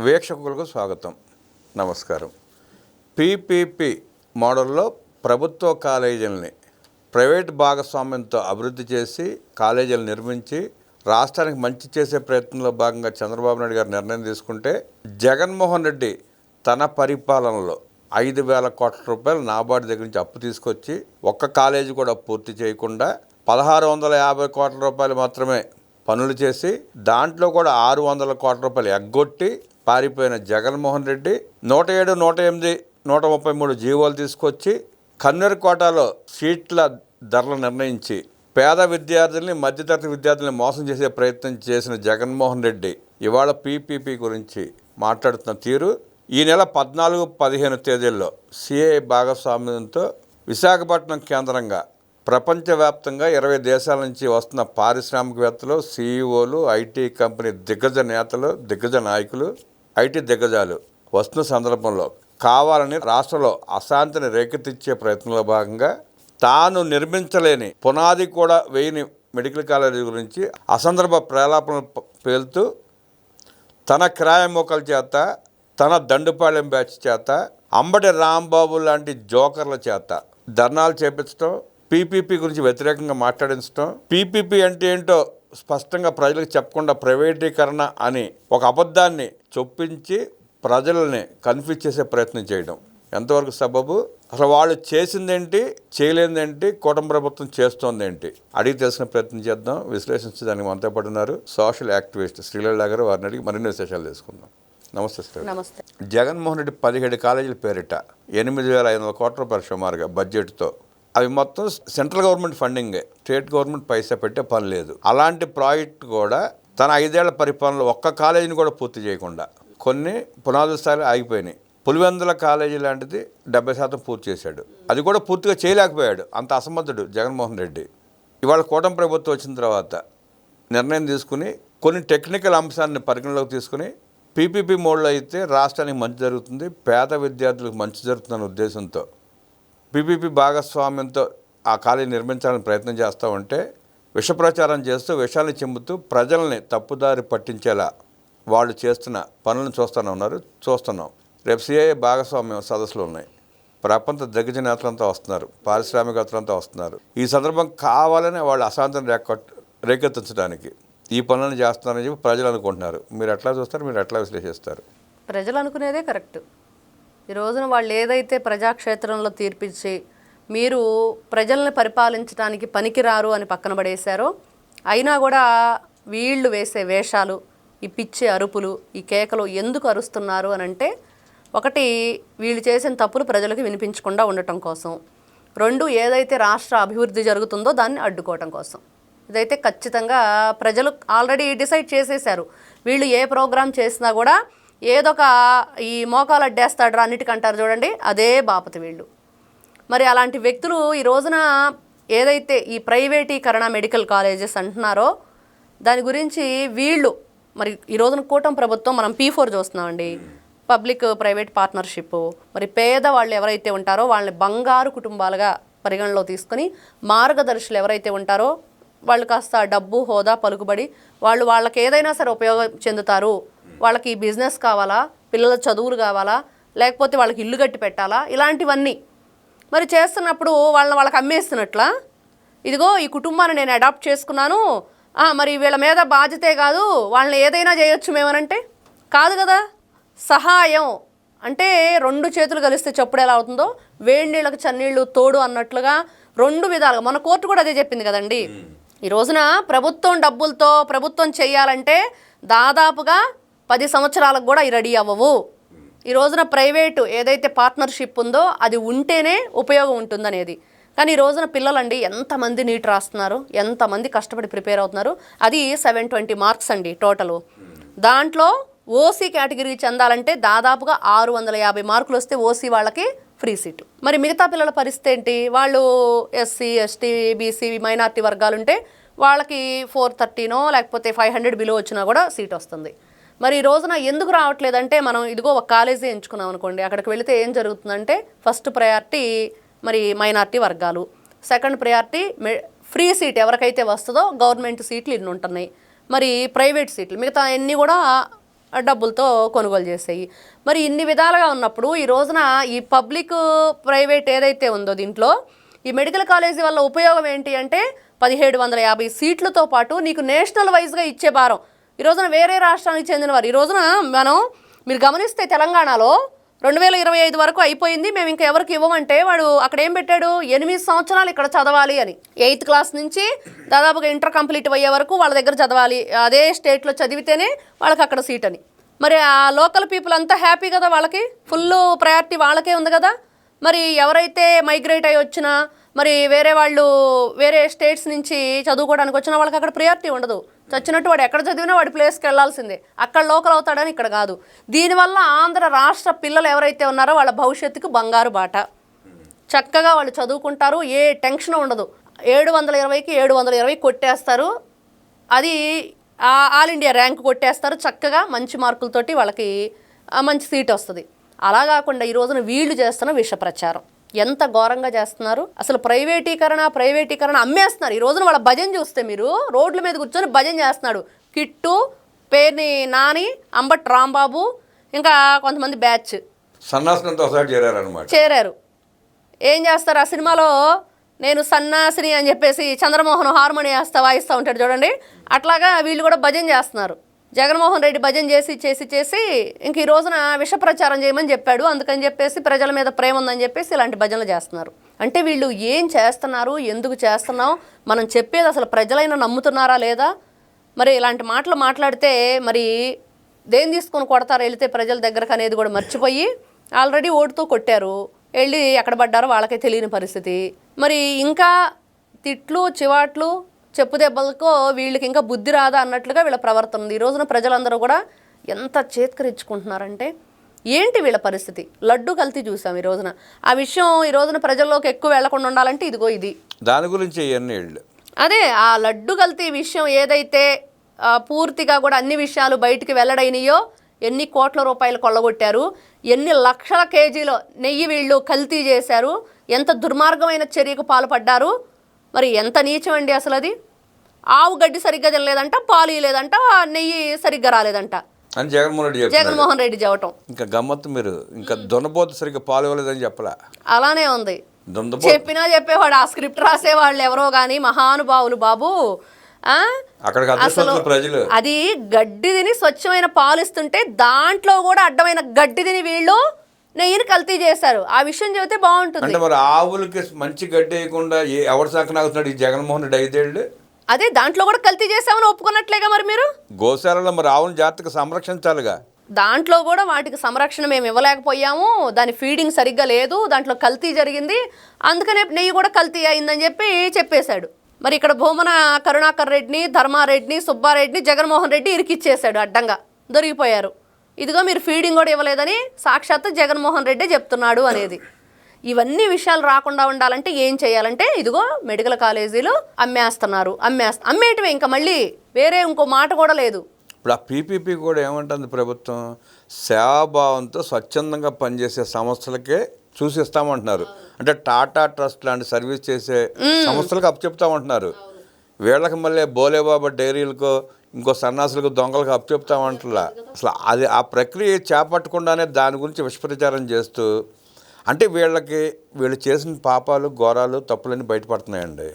వీక్షకులకు స్వాగతం. నమస్కారం. పీపీపీ మోడల్లో ప్రభుత్వ కాలేజీలని ప్రైవేట్ భాగస్వామ్యంతో అభివృద్ధి చేసి కాలేజీలు నిర్మించి రాష్ట్రానికి మంచి చేసే ప్రయత్నంలో భాగంగా చంద్రబాబు నాయుడు గారు నిర్ణయం తీసుకుంటే జగన్మోహన్ రెడ్డి తన పరిపాలనలో ఐదు వేల కోట్ల రూపాయలు నాబార్డు దగ్గర నుంచి అప్పు తీసుకొచ్చి ఒక్క కాలేజీ కూడా పూర్తి చేయకుండా పదహారు వందల యాభై కోట్ల రూపాయలు మాత్రమే పనులు చేసి దాంట్లో కూడా ఆరు వందల కోట్ల రూపాయలు ఎగ్గొట్టి పారిపోయిన జగన్మోహన్ రెడ్డి నూట ఏడు నూట ఎనిమిది నూట ముప్పై మూడు జీవోలు తీసుకొచ్చి కన్నెర కోటాలో సీట్ల ధరలు నిర్ణయించి పేద విద్యార్థుల్ని మధ్యతరగతి విద్యార్థుల్ని మోసం చేసే ప్రయత్నం చేసిన జగన్మోహన్ రెడ్డి ఇవాళ పీపీపీ గురించి మాట్లాడుతున్న తీరు ఈ నెల పద్నాలుగు పదిహేను తేదీల్లో సిఐ భాగస్వామ్యంతో విశాఖపట్నం కేంద్రంగా ప్రపంచవ్యాప్తంగా ఇరవై దేశాల నుంచి వస్తున్న పారిశ్రామికవేత్తలు సీఈఓలు ఐటీ కంపెనీ దిగ్గజ నేతలు దిగ్గజ నాయకులు ఐటీ దిగ్గజాలు వస్తున్న సందర్భంలో కావాలని రాష్ట్రంలో అశాంతిని రేకెత్తించే ప్రయత్నంలో భాగంగా తాను నిర్మించలేని పునాది కూడా వేయని మెడికల్ కాలేజీ గురించి అసందర్భ ప్రేలాపనలు పేలుతూ తన క్రాయమోకల చేత తన దండుపాళెం బ్యాచ్ చేత అంబటి రాంబాబు లాంటి జోకర్ల చేత ధర్నాలు చేపించడం పీపీపీ గురించి వ్యతిరేకంగా మాట్లాడించడం పీపీపీ అంటే ఏంటో స్పష్టంగా ప్రజలకు చెప్పకుండా ప్రైవేటీకరణ అని ఒక అబద్ధాన్ని చొప్పించి ప్రజల్ని కన్ఫ్యూజ్ చేసే ప్రయత్నం చేయడం. ఎంతవరకు సబబు? అసలు వాళ్ళు చేసిందేంటి? చేయలేదేంటి? కూటమి ప్రభుత్వం చేస్తోందేంటి? అడిగి తెలుసుకునే ప్రయత్నం చేద్దాం. విశ్లేషించడానికి మనతో పాటు ఉన్నారు సోషల్ యాక్టివిస్ట్ శ్రీలలిత గారు వారిని అడిగి మరిన్ని విశేషాలు తెలుసుకుందాం. నమస్తే శ్రీలలిత నమస్తే. జగన్మోహన్ రెడ్డి పదిహేడు కాలేజీల పేరిట ఎనిమిది వేల ఐదు వందల కోట్ల రూపాయల సుమారుగా బడ్జెట్తో అవి మొత్తం సెంట్రల్ గవర్నమెంట్ ఫండింగే. స్టేట్ గవర్నమెంట్ పైసా పెట్టే పని లేదు. అలాంటి ప్రాజెక్ట్ కూడా తన ఐదేళ్ళ పరిపాలనలో ఒక్క కాలేజీని కూడా పూర్తి చేయకుండా కొన్ని పునాది స్థాయిలో ఆగిపోయినాయి. పులివెందుల కాలేజీ లాంటిది డెబ్బై శాతం పూర్తి చేశాడు. అది కూడా పూర్తిగా చేయలేకపోయాడు. అంత అసమర్థుడు జగన్మోహన్ రెడ్డి. ఇవాళ కూటమి ప్రభుత్వం వచ్చిన తర్వాత నిర్ణయం తీసుకుని కొన్ని టెక్నికల్ అంశాన్ని పరిగణలోకి తీసుకుని పీపీపీ మోడ్లో అయితే రాష్ట్రానికి మంచి జరుగుతుంది పేద విద్యార్థులకు మంచి జరుగుతుందనే ఉద్దేశంతో పీపీపీ భాగస్వామ్యంతో ఆ కాలేజీ నిర్మించాలని ప్రయత్నం చేస్తూ ఉంటే విష ప్రచారం చేస్తూ విషాన్ని చెందుతూ ప్రజల్ని తప్పుదారి పట్టించేలా వాళ్ళు చేస్తున్న పనులను చూస్తూనే ఉన్నారు. చూస్తున్నాం. రేపు సిఐ భాగస్వామ్యం సదస్సులు ఉన్నాయి. ప్రపంచ దిగ్గజ నేతలంతా వస్తున్నారు. పారిశ్రామికవేత్తలంతా వస్తున్నారు. ఈ సందర్భం కావాలని వాళ్ళు అశాంతిని రేక రేకెత్తించడానికి ఈ పనులను చేస్తున్నారని చెప్పి ప్రజలు అనుకుంటున్నారు. మీరు ఎట్లా చూస్తారు? మీరు ఎట్లా విశ్లేషిస్తారు? ప్రజలు అనుకునేదే కరెక్ట్. ఈ రోజున వాళ్ళు ఏదైతే ప్రజాక్షేత్రంలో తీర్పిచ్చి మీరు ప్రజల్ని పరిపాలించడానికి పనికిరారు అని పక్కన పడేశారో అయినా కూడా వీళ్ళు వేసే వేషాలు ఈ పిచ్చి అరుపులు ఈ కేకలు ఎందుకు అరుస్తున్నారు అని అంటే ఒకటి వీళ్ళు చేసిన తప్పులు ప్రజలకు వినిపించకుండా ఉండటం కోసం. రెండు ఏదైతే రాష్ట్ర అభివృద్ధి జరుగుతుందో దాన్ని అడ్డుకోవటం కోసం. ఇదైతే ఖచ్చితంగా ప్రజలు ఆల్రెడీ డిసైడ్ చేసేశారు. వీళ్ళు ఏ ప్రోగ్రాం చేసినా కూడా ఏదొక ఈ మోకాలు అడ్డేస్తాడు అన్నిటికంటారు చూడండి అదే బాపతి వీళ్ళు. మరి అలాంటి వ్యక్తులు ఈ రోజున ఏదైతే ఈ ప్రైవేటీకరణ మెడికల్ కాలేజెస్ అంటున్నారో దాని గురించి వీళ్ళు మరి ఈ రోజున కూటమి ప్రభుత్వం మనం పీ ఫోర్ చూస్తున్నామండి. పబ్లిక్ ప్రైవేట్ పార్ట్నర్షిప్ మరి పేద వాళ్ళు ఎవరైతే ఉంటారో వాళ్ళని బంగారు కుటుంబాలుగా పరిగణలో తీసుకొని మార్గదర్శులు ఎవరైతే ఉంటారో వాళ్ళు కాస్త డబ్బు హోదా పలుకుబడి వాళ్ళు వాళ్ళకి ఏదైనా సరే ఉపయోగం చెందుతారు వాళ్ళకి బిజినెస్ కావాలా? పిల్లల చదువులు కావాలా? లేకపోతే వాళ్ళకి ఇల్లు కట్టి పెట్టాలా? ఇలాంటివన్నీ. మరి చేస్తున్నప్పుడు వాళ్ళని వాళ్ళకి అమ్మేస్తున్నట్లా? ఇదిగో ఈ కుటుంబాన్ని నేను అడాప్ట్ చేసుకున్నాను. మరి వీళ్ళ మీద బాధ్యతే కాదు. వాళ్ళని ఏదైనా చేయొచ్చు మేమనంటే? కాదు కదా? సహాయం. అంటే రెండు చేతులు కలిస్తే చప్పుడు ఎలా అవుతుందో? వేడి నీళ్ళకి చన్నీళ్ళు తోడు అన్నట్లుగా రెండు విధాలుగా. మన కోర్టు కూడా అదే చెప్పింది కదండి. ఈ రోజున ప్రభుత్వం డబ్బులతో ప్రభుత్వం చేయాలంటే దాదాపుగా పది సంవత్సరాలకు కూడా రెడీ అవ్వవు. ఈ రోజున ప్రైవేటు ఏదైతే పార్ట్నర్షిప్ ఉందో అది ఉంటేనే ఉపయోగం ఉంటుందనేది. కానీ ఈ రోజున పిల్లలండి ఎంతమంది నీట్ రాస్తున్నారు ఎంతమంది కష్టపడి ప్రిపేర్ అవుతున్నారు అది సెవెన్ ట్వంటీ మార్క్స్ అండి టోటల్. దాంట్లో ఓసీ కేటగిరీ చెందాలంటే దాదాపుగా ఆరు వందల యాభై మార్కులు వస్తే ఓసీ వాళ్ళకి ఫ్రీ సీటు. మరి మిగతా పిల్లల పరిస్థితి ఏంటి? వాళ్ళు ఎస్సీ ఎస్టీ బీసీ మైనార్టీ వర్గాలు ఉంటే వాళ్ళకి ఫోర్ థర్టీనో లేకపోతే ఫైవ్ హండ్రెడ్ బిలో వచ్చినా కూడా సీట్ వస్తుంది. మరి ఈ రోజున ఎందుకు రావట్లేదంటే మనం ఇదిగో ఒక కాలేజీ ఎంచుకున్నాం అనుకోండి అక్కడికి వెళితే ఏం జరుగుతుందంటే ఫస్ట్ ప్రయారిటీ మరి మైనార్టీ వర్గాలు. సెకండ్ ప్రయారిటీ ఫ్రీ సీట్ ఎవరికైతే వస్తుందో గవర్నమెంట్ సీట్లు ఇన్ని ఉంటున్నాయి. మరి ప్రైవేట్ సీట్లు మిగతా అన్నీ కూడా డబ్బులతో కొనుగోలు చేసాయి. మరి ఇన్ని విధాలుగా ఉన్నప్పుడు ఈ రోజున ఈ పబ్లిక్ ప్రైవేట్ ఏదైతే ఉందో దీంట్లో ఈ మెడికల్ కాలేజీ వల్ల ఉపయోగం ఏంటి అంటే పదిహేడు వందల యాభై సీట్లతో పాటు నీకు నేషనల్ వైజ్గా ఇచ్చే భారం. ఈ రోజున వేరే రాష్ట్రానికి చెందిన వారు ఈ రోజున మనం మీరు గమనిస్తే తెలంగాణలో రెండు వేల ఇరవై ఐదు వరకు అయిపోయింది. మేము ఇంకా ఎవరికి ఇవ్వమంటే వాడు అక్కడ ఏం పెట్టాడు? ఎనిమిది సంవత్సరాలు ఇక్కడ చదవాలి అని. ఎయిత్ క్లాస్ నుంచి దాదాపుగా ఇంటర్ కంప్లీట్ అయ్యే వరకు వాళ్ళ దగ్గర చదవాలి. అదే స్టేట్లో చదివితేనే వాళ్ళకి అక్కడ సీట్ అని. మరి ఆ లోకల్ పీపుల్ అంతా హ్యాపీ కదా వాళ్ళకి? ఫుల్ ప్రయారిటీ వాళ్ళకే ఉంది కదా? మరి ఎవరైతే మైగ్రేట్ అయ్యి వచ్చినా మరి వేరే వాళ్ళు వేరే స్టేట్స్ నుంచి చదువుకోవడానికి వచ్చినా వాళ్ళకి అక్కడ ప్రయారిటీ ఉండదు. చచ్చినట్టు వాడు ఎక్కడ చదివినా వాడి ప్లేస్కి వెళ్ళాల్సిందే. అక్కడ లోకల్ అవుతాడని ఇక్కడ కాదు. దీనివల్ల ఆంధ్ర రాష్ట్ర పిల్లలు ఎవరైతే ఉన్నారో వాళ్ళ భవిష్యత్తుకు బంగారు బాట. చక్కగా వాళ్ళు చదువుకుంటారు ఏ టెన్షన్ ఉండదు. ఏడు వందల ఇరవైకి ఏడు వందల ఇరవై కొట్టేస్తారు. అది ఆల్ ఇండియా ర్యాంక్ కొట్టేస్తారు. చక్కగా మంచి మార్కులతోటి వాళ్ళకి మంచి సీట్ వస్తుంది. అలా కాకుండా ఈ రోజున వీళ్ళు చేస్తున్న విష ప్రచారం ఎంత ఘోరంగా చేస్తున్నారు? అసలు ప్రైవేటీకరణ ప్రైవేటీకరణ అమ్మేస్తున్నారు. ఈ రోజున వాళ్ళ భజన చూస్తే మీరు రోడ్ల మీద కూర్చొని భజన చేస్తున్నాడు. కిట్టు పేర్ని నాని అంబట్ రాంబాబు ఇంకా కొంతమంది బ్యాచ్. సన్నాసనంతో చేరారనమాట చేరారు. ఏం చేస్తారు? ఆ సినిమాలో నేను సన్నాసిని అని చెప్పేసి చంద్రమోహన్ హార్మోని వేస్తా వాయిస్తూ ఉంటాడు చూడండి. అట్లాగా వీళ్ళు కూడా భజన చేస్తున్నారు. జగన్మోహన్ రెడ్డి భజన చేసి చేసి చేసి ఇంక ఈ రోజున విష ప్రచారం చేయమని చెప్పాడు. అందుకని చెప్పేసి ప్రజల మీద ప్రేమ ఉందని చెప్పేసి ఇలాంటి భజనలు చేస్తున్నారు. అంటే వీళ్ళు ఏం చేస్తున్నారు? ఎందుకు చేస్తున్నాం మనం చెప్పేది అసలు ప్రజలైనా నమ్ముతున్నారా లేదా? మరి ఇలాంటి మాటలు మాట్లాడితే మరి దేని తీసుకొని కొడతారు? వెళితే ప్రజల దగ్గరకు అనేది కూడా మర్చిపోయి ఆల్రెడీ ఓటుతో కొట్టారు. వెళ్ళి ఎక్కడ పడ్డారో వాళ్ళకే తెలియని పరిస్థితి. మరి ఇంకా తిట్లు చివాట్లు చెప్పు దెబ్బలకో వీళ్ళకి ఇంకా బుద్ధి రాదా అన్నట్లుగా వీళ్ళ ప్రవర్తన ఉంది. ఈ రోజున ప్రజలందరూ కూడా ఎంత చేత్కరించుకుంటున్నారంటే ఏంటి వీళ్ళ పరిస్థితి? లడ్డు కల్తీ చూసాం ఈ రోజున. ఆ విషయం ఈ రోజున ప్రజల్లోకి ఎక్కువ వెళ్ళకుండా ఉండాలంటే ఇదిగో ఇది. దాని గురించి ఇవన్నీ అదే ఆ లడ్డు కల్తీ విషయం ఏదైతే పూర్తిగా కూడా అన్ని విషయాలు బయటికి వెల్లడైనయో ఎన్ని కోట్ల రూపాయలు కొల్లగొట్టారు ఎన్ని లక్షల కేజీల నెయ్యి వీళ్ళు కల్తీ చేశారు ఎంత దుర్మార్గమైన చర్యకు పాల్పడ్డారు మరి ఎంత నీచం అండి అసలు అది ఆవు గడ్డి సరిగ్గా తినలేదంట పాలు లేదంట నెయ్యి సరిగ్గా రాలేదంట. అని జగన్మోహన్ రెడ్డి జగన్మోహన్ రెడ్డి చెప్పటం. ఇంకా గమ్మత్తు మీరు ఇంకా దున్నపోతు సరిగ్గా పాలు ఇవ్వలేదని చెప్పలా? అలానే ఉంది. చెప్పినా చెప్పేవాడు ఆ స్క్రిప్ట్ రాసేవాళ్ళు ఎవరో కానీ మహానుభావులు బాబు అదృష్టవంతులు ప్రజలు. అది గడ్డి తిని స్వచ్ఛమైన పాలు ఇస్తుంటే దాంట్లో కూడా అడ్డమైన గడ్డి తిని వీళ్ళు నెయ్యిని కల్తీ చేశారు. ఆ విషయం చెబితే బాగుంటుంది. అంటే మరి ఆవులకి మంచి గడ్డి వేయకుండా ఎవరు సాకనాగుతున్నాడు ఈ జగన్మోహన్ రెడ్డి ఐదేళ్ళు? అదే దాంట్లో కూడా కల్తీ చేసామని ఒప్పుకున్నట్లేగా మరి మీరు? గోశాలలో మరి ఆవుని జాగ్రత్తగా సంరక్షించాలిగా. దాంట్లో కూడా వాటికి సంరక్షణ మేము ఇవ్వలేకపోయాము దాని ఫీడింగ్ సరిగ్గా లేదు దాంట్లో కల్తీ జరిగింది అందుకనే నెయ్యి కూడా కల్తీ అయిందని చెప్పి చెప్పేశాడు. మరి ఇక్కడ భూమన కరుణాకర్ రెడ్డిని ధర్మారెడ్డిని సుబ్బారెడ్డిని జగన్మోహన్ రెడ్డి ఇరికిచ్చేశాడు అడ్డంగా దొరికిపోయారు. ఇదిగో మీరు ఫీడింగ్ కూడా ఇవ్వలేదని సాక్షాత్తు జగన్మోహన్ రెడ్డి చెప్తున్నాడు అనేది. ఇవన్నీ విషయాలు రాకుండా ఉండాలంటే ఏం చేయాలంటే ఇదిగో మెడికల్ కాలేజీలు అమ్మేస్తున్నారు అమ్మేస్త అమ్మేయటమే. ఇంకా మళ్ళీ వేరే ఇంకో మాట కూడా లేదు. ఇప్పుడు ఆ పీపీపీ కూడా ఏమంటుంది ప్రభుత్వం? సేవాభావంతో స్వచ్ఛందంగా పనిచేసే సంస్థలకే చూసిస్తామంటున్నారు. అంటే టాటా ట్రస్ట్ లాంటి సర్వీస్ చేసే సంస్థలకు అప్పచెప్తామంటున్నారు. వీళ్ళకి మళ్ళీ బోలేబాబా డైరీలకు ఇంకో సన్నాసులకు దొంగలకు అప్పచెప్తామంటలా అసలు అది ఆ ప్రక్రియ చేపట్టకుండానే దాని గురించి విషప్రచారం చేస్తూ అంటే వీళ్ళకి వీళ్ళు చేసిన పాపాలు ఘోరాలు తప్పులన్నీ బయటపడుతున్నాయండి.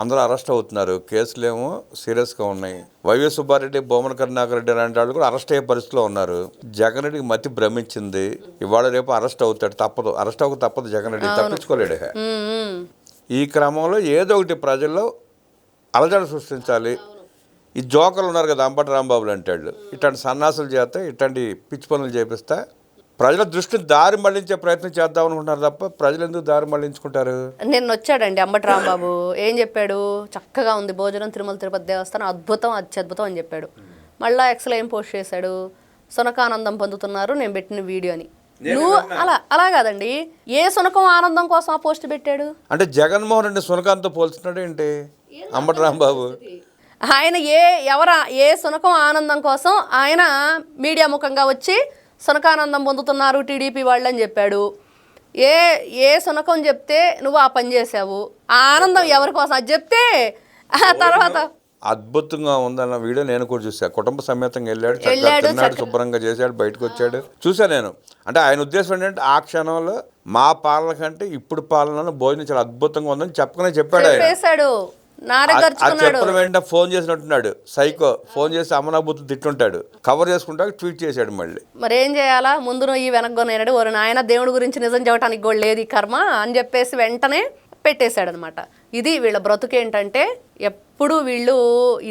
అందరూ అరెస్ట్ అవుతున్నారు. కేసులు ఏమో సీరియస్గా ఉన్నాయి. వైవి సుబ్బారెడ్డి బొమ్మన కరుణాకర్ రెడ్డి లాంటి వాళ్ళు కూడా అరెస్ట్ అయ్యే పరిస్థితిలో ఉన్నారు. జగన్ రెడ్డికి మతి భ్రమించింది. ఇవాళ రేపు అరెస్ట్ అవుతాడు. తప్పదు. అరెస్ట్ అవ్వక తప్పదు జగన్ రెడ్డి. తప్పించుకోలేడు. ఈ క్రమంలో ఏదో ఒకటి ప్రజల్లో అలజడి సృష్టించాలి. ఈ జోకర్లు ఉన్నారు కదా అంబటి రాంబాబులు అంటాడు ఇట్లాంటి సన్నాసులు చేస్తే ఇట్లాంటి పిచ్చి పనులు చేపిస్తా ప్రజల దృష్టిని దారి మళ్ళించే ప్రయత్నం చేద్దాం అనుకుంటున్నారు తప్ప ప్రజలు ఎందుకు దారి మళ్ళించుకుంటారు? నిన్న వచ్చాడండి అంబటి రాంబాబు. ఏం చెప్పాడు? చక్కగా ఉంది. భోజనం తిరుమల తిరుపతి దేవస్థానం అద్భుతం అత్యద్భుతం అని చెప్పాడు. మళ్ళా ఎక్స్లో ఏం పోస్ట్ చేశాడు? సునకానందం పొందుతున్నారు. నేను పెట్టిన వీడియోని నువ్వు అలా అలా కాదండి. ఏ సునకం ఆనందం కోసం ఆ పోస్ట్ పెట్టాడు? అంటే జగన్మోహన్ రెడ్డి సునకాంత్తో పోల్చుతున్నాడు ఏంటి? అంబటి రాంబాబు. ఆయన ఏ ఎవర ఏ సునకం ఆనందం కోసం ఆయన మీడియా ముఖంగా వచ్చి సునకానందం పొందుతున్నారు టీడీపీ వాళ్ళు అని చెప్పాడు. ఏ ఏ సునకం చెప్తే నువ్వు ఆ పని చేసావు? ఆ ఆనందం ఎవరి కోసం? అది చెప్తే ఆ తర్వాత అద్భుతంగా ఉందన్న వీడియో నేను కూడా చూసా కుటుంబ సమేతంగా వెళ్ళాడు తిన్నాడు శుభ్రంగా చేశాడు బయటకు వచ్చాడు. చూసా నేను. అంటే ఆయన ఉద్దేశం ఏంటంటే ఆ క్షణంలో మా పాలన కంటే ఇప్పుడు పాలన భోజనం చాలా అద్భుతంగా ఉందని చెప్పకనే చెప్పాడు ఆయన. చెప్పిన వెంటనే ఫోన్ చేసినట్టున్నాడు. సైకో ఫోన్ చేసి అమనాభూతులు తిట్టుంటాడు. కవర్ చేసుకుంటా ట్వీట్ చేశాడు మళ్ళీ. మరి ఏం చేయాలా? ముందు ఈ వెనక్కొనేనాడు ఓరి నాయన దేవుడి గురించి నిజం చెప్పడానికి కూడా లేదు ఈ కర్మ అని చెప్పేసి వెంటనే పెట్టేశాడు అనమాట ఇది వీళ్ళ బ్రతుకేంటంటే ఎప్పుడు వీళ్ళు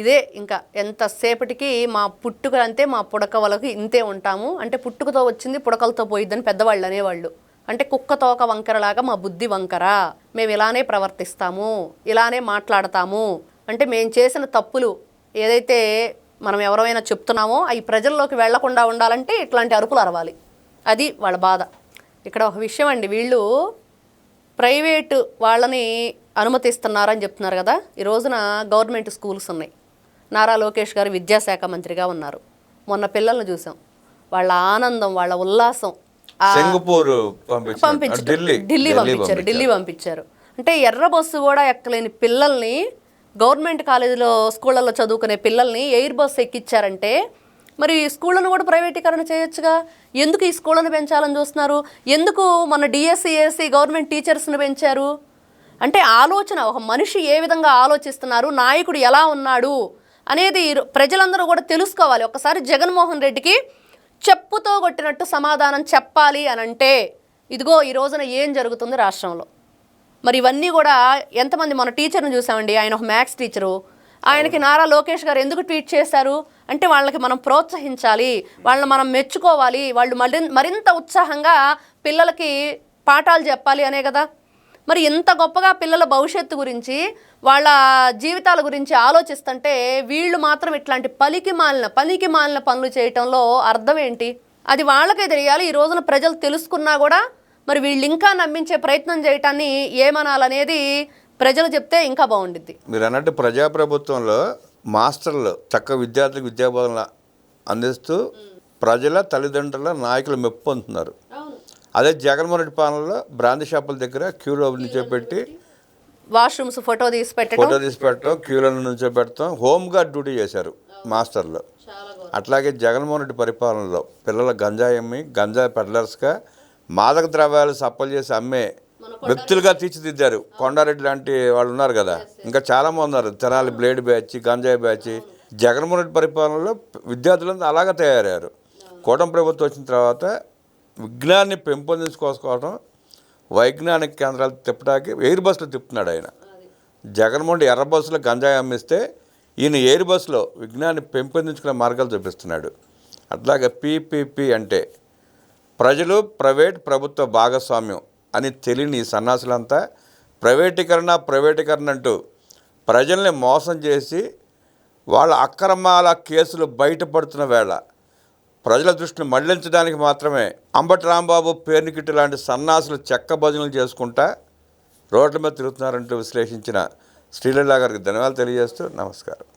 ఇదే ఇంకా ఎంతసేపటికి మా పుట్టుక అంతే మా పుడక వాళ్ళకి ఇంతే ఉంటాము. అంటే పుట్టుకతో వచ్చింది పుడకలతో పోయిద్దని పెద్దవాళ్ళు అనేవాళ్ళు. అంటే కుక్క తోక వంకరలాగా మా బుద్ధి వంకర మేము ఇలానే ప్రవర్తిస్తాము ఇలానే మాట్లాడతాము. అంటే మేము చేసిన తప్పులు ఏదైతే మనం ఎవరైనా చెప్తున్నామో అవి ప్రజల్లోకి వెళ్ళకుండా ఉండాలంటే ఇట్లాంటి అరుపులు అరవాలి. అది వాళ్ళ బాధ. ఇక్కడ ఒక విషయం అండి వీళ్ళు ప్రైవేటు వాళ్ళని అనుమతిస్తున్నారని చెప్తున్నారు కదా. ఈ రోజున గవర్నమెంట్ స్కూల్స్ ఉన్నాయి. నారా లోకేష్ గారు విద్యాశాఖ మంత్రిగా ఉన్నారు. మొన్న పిల్లల్ని చూసాం. వాళ్ళ ఆనందం వాళ్ళ ఉల్లాసం సింగపూర్ పంపించారు. ఢిల్లీ. పంపించారు ఢిల్లీ పంపించారు. అంటే ఎర్ర బస్సు కూడా ఎక్కలేని పిల్లల్ని గవర్నమెంట్ కాలేజీలో స్కూళ్ళల్లో చదువుకునే పిల్లల్ని ఎయిర్ బస్సు ఎక్కిచ్చారంటే మరి స్కూళ్ళను కూడా ప్రైవేటీకరణ చేయొచ్చుగా? ఎందుకు ఈ స్కూళ్ళను పెంచాలని చూస్తున్నారు? ఎందుకు మన డిఎస్సి ఏఎస్సి గవర్నమెంట్ టీచర్స్ని పెంచారు? అంటే ఆలోచన ఒక మనిషి ఏ విధంగా ఆలోచిస్తున్నారు? నాయకుడు ఎలా ఉన్నాడు? అనేది ఈ ప్రజలందరూ కూడా తెలుసుకోవాలి. ఒకసారి జగన్మోహన్ రెడ్డికి చెప్పుతో కొట్టినట్టు సమాధానం చెప్పాలి అని అంటే ఇదిగో ఈ రోజున ఏం జరుగుతుంది రాష్ట్రంలో? మరి ఇవన్నీ కూడా ఎంతమంది మన టీచర్ని చూసామండి. ఆయన ఒక మ్యాథ్స్ టీచరు. ఆయనకి నారా లోకేష్ గారు ఎందుకు ట్వీట్ చేశారు? అంటే వాళ్ళకి మనం ప్రోత్సహించాలి వాళ్ళని మనం మెచ్చుకోవాలి వాళ్ళు మరి మరింత ఉత్సాహంగా పిల్లలకి పాఠాలు చెప్పాలి అనే కదా? మరి ఇంత గొప్పగా పిల్లల భవిష్యత్తు గురించి వాళ్ళ జీవితాల గురించి ఆలోచిస్తుంటే వీళ్ళు మాత్రం ఇట్లాంటి పలికి మాలిన పలికి మాలిన పనులు చేయటంలో అర్థం ఏంటి? అది వాళ్ళకే తెలియాలి ఈ రోజున ప్రజలు తెలుసుకున్నా కూడా మరి వీళ్ళు ఇంకా నమ్మించే ప్రయత్నం చేయటాన్ని ఏమనాలనేది ప్రజలు చెప్తే ఇంకా బాగుండిద్ది. మీరు అన్నట్టు ప్రజాప్రభుత్వంలో మాస్టర్లు చక్క విద్యార్థులకు విద్యాబోధన అందిస్తూ ప్రజల తల్లిదండ్రుల నాయకులు మెప్పు పొందుతున్నారు. అదే జగన్మోహన్ రెడ్డి పాలనలో బ్రాంతి షాపుల దగ్గర క్యూలో నిల్చోబెట్టి వాష్రూమ్స్ ఫోటో తీసి పెట్టడం. ఫోటో తీసి పెట్టడం క్యూలను నుంచోబెడతాం హోమ్ గార్డ్ డ్యూటీ చేశారు మాస్టర్లు. అట్లాగే జగన్మోహన్ రెడ్డి పరిపాలనలో పిల్లల గంజాయి అమ్మి గంజాయి పెడ్లర్స్గా మాదక ద్రవ్యాలు సప్పలు చేసి అమ్మే వ్యక్తులుగా తీర్చిదిద్దారు. కొండారెడ్డి లాంటి వాళ్ళు ఉన్నారు కదా. ఇంకా చాలా మంది ఉన్నారు. తెనాలి బ్లేడ్ బ్యాచ్ గంజాయి బ్యాచ్. జగన్మోహన్ రెడ్డి పరిపాలనలో విద్యార్థులంతా అలాగే తయారయ్యారు. కూటమి ప్రభుత్వం వచ్చిన తర్వాత విజ్ఞాన్ని పెంపొందించుకోసుకోవడం వైజ్ఞానిక కేంద్రాలు తిప్పడానికి ఎయిర్ బస్సులో తిప్పుతున్నాడు ఆయన. జగన్మోహన్ ఎర్ర బస్సులో గంజాయి అమ్మిస్తే ఈయన ఎయిర్ బస్సులో విజ్ఞాన్ని పెంపొందించుకునే మార్గాలు చూపిస్తున్నాడు. అట్లాగే పీపీపీ అంటే ప్రజలు ప్రైవేట్ ప్రభుత్వ భాగస్వామ్యం అని తెలియని ఈ సన్నాసులంతా ప్రైవేటీకరణ ప్రైవేటీకరణ అంటూ ప్రజల్ని మోసం చేసి వాళ్ళ అక్రమాల కేసులు బయటపడుతున్న వేళ ప్రజల దృష్టిని మళ్ళించడానికి మాత్రమే అంబటి రాంబాబు పేర్నికిట్టు లాంటి సన్నాసులు చెక్క భజనలు చేసుకుంటా రోడ్ల మీద తిరుగుతున్నారంటూ విశ్లేషించిన శ్రీలీలా గారికి ధన్యవాదాలు తెలియజేస్తూ నమస్కారం.